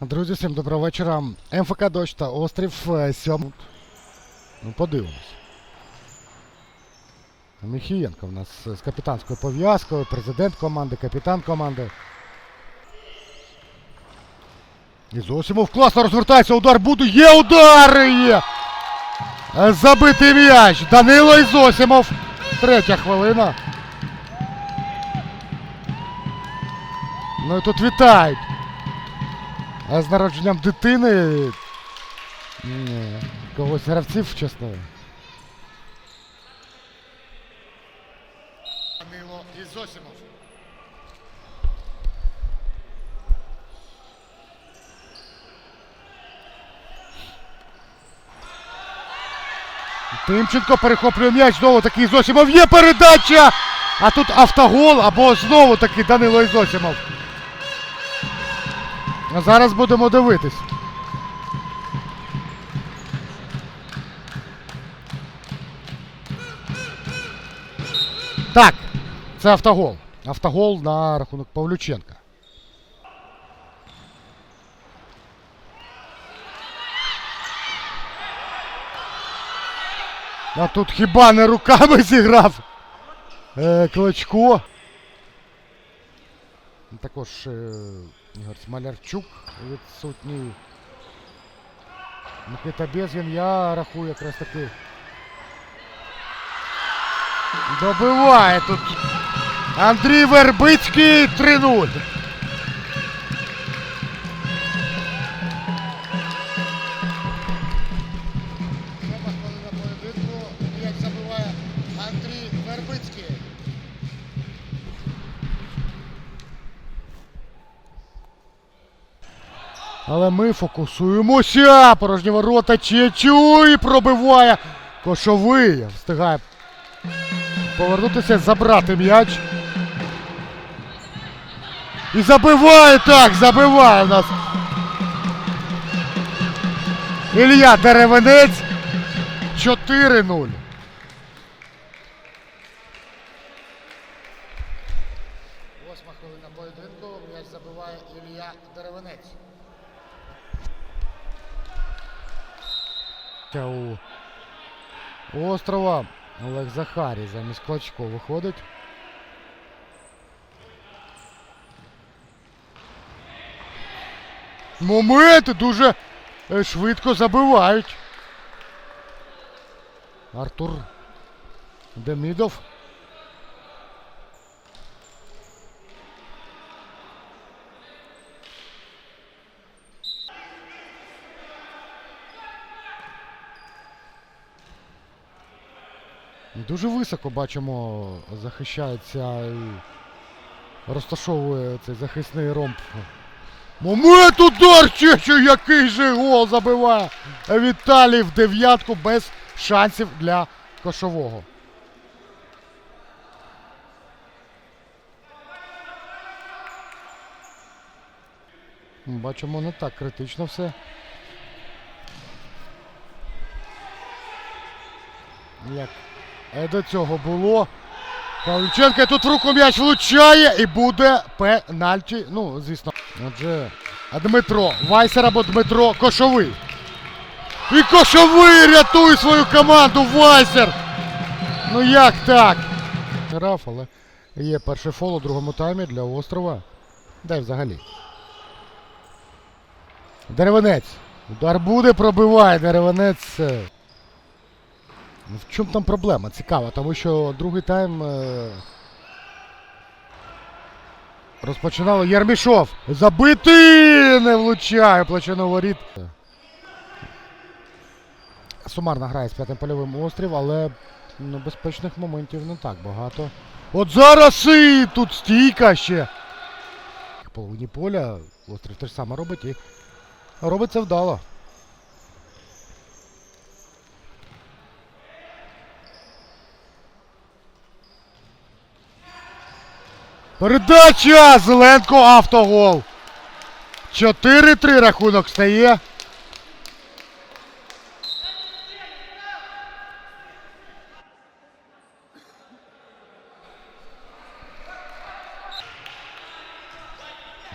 Друзі, всім доброго вечора. МФК Дощ та Острів е, сьом. Ну, подивимось. Міхієнко в нас з капітанською пов'язкою, президент команди, капітан команди. І Зосимов класно розвертається, удар буде. Є удар! Є! Е, Забитий м'яч. Данило Ізосимов. Третя хвилина. Ну і тут вітають. А з народженням дитини. Ні, когось гравців, чесно. Данило Ізосимов. Тимченко перехоплює м'яч, знову таки Ізосимов. Є передача! А тут автогол або знову таки Данило Ізосимов. А зараз будемо дивитись. Так, це автогол. Автогол на рахунок Павлюченка. А тут хіба не руками зіграв е, Клочко. Також е, Ігор Смолярчук відсутній. Микита Безгін, я рахую якраз таки. Добиває тут Андрій Вербицький 3-0. Але ми фокусуємося. Порожні ворота Чечу і пробиває. Кошовий. Встигає повернутися, забрати м'яч. І забиває так, забиває нас. Ілля Деревенець. 4-0. Восьма хвилина поєдинку. М'яч забиває Ілля Деревенець. Та у острова Олег Захарій замість Клочко виходить. Моменти дуже е, швидко забивають. Артур Демідов. Дуже високо бачимо, захищається і розташовує цей захисний ромб. Момент удар Чечу, який же гол забиває Віталій в дев'ятку без шансів для кошового. Бачимо не так критично все. Як до цього було. Павлюченко тут в руку м'яч влучає і буде пенальті. Ну, звісно. Отже, Дмитро. Вайсер або Дмитро Кошовий. І Кошовий рятує свою команду. Вайсер. Ну як так? Грав, але є перший фол у другому таймі для острова. Дай взагалі. Деревенець. Удар буде, пробиває Деревенець. Ну, В чому там проблема? Цікаво, тому що другий тайм е... розпочинали Єрмішов. Забитий! Не влучає площину воріт. Сумарно грає з п'ятим польовим острів, але ну, безпечних моментів не так багато. От зараз і тут стійка ще. Половині поля острів те ж саме робить і робить це вдало. Передача! Зеленко автогол. 4-3 рахунок стає.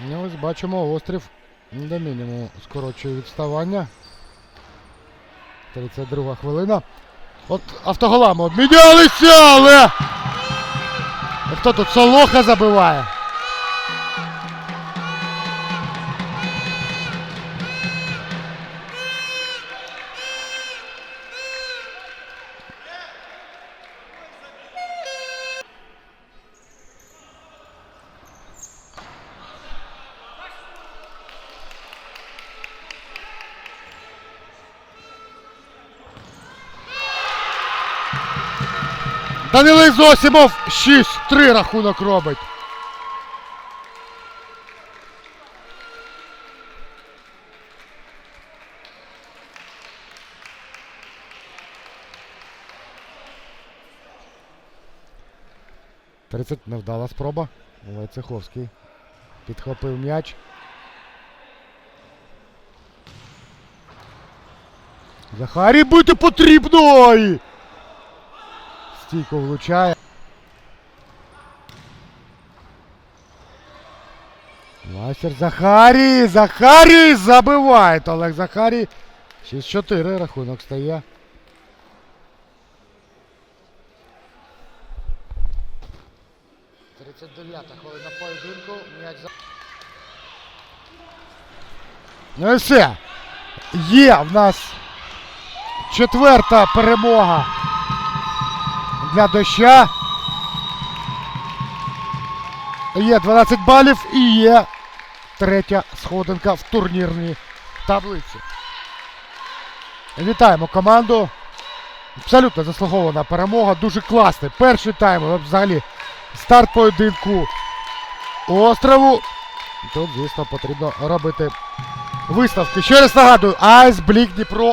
Ну, ось бачимо острів До мінімуму скорочує відставання. 32 хвилина. От автоголами обмінялися, але. Хто тут Солоха забиває? Данилий Зосимов 6-3 рахунок робить. Тридцять невдала спроба. Войцеховський підхопив м'яч. Захарій бити потрібно! Стійко влучає. Майстер Захарій! Захарій забиває Олег Захарій. 6-4 рахунок стає. Тридцять дев'ята хвилина поєдинку. М'яч за. Ну і все. Є в нас четверта перемога для доща. Є 12 балів і є третя сходинка в турнірній таблиці. Вітаємо команду. Абсолютно заслугована перемога. Дуже класний. Перший тайм. Взагалі старт поєдинку острову. Тут, звісно, потрібно робити виставки. Ще раз нагадую, Айс Блік Дніпро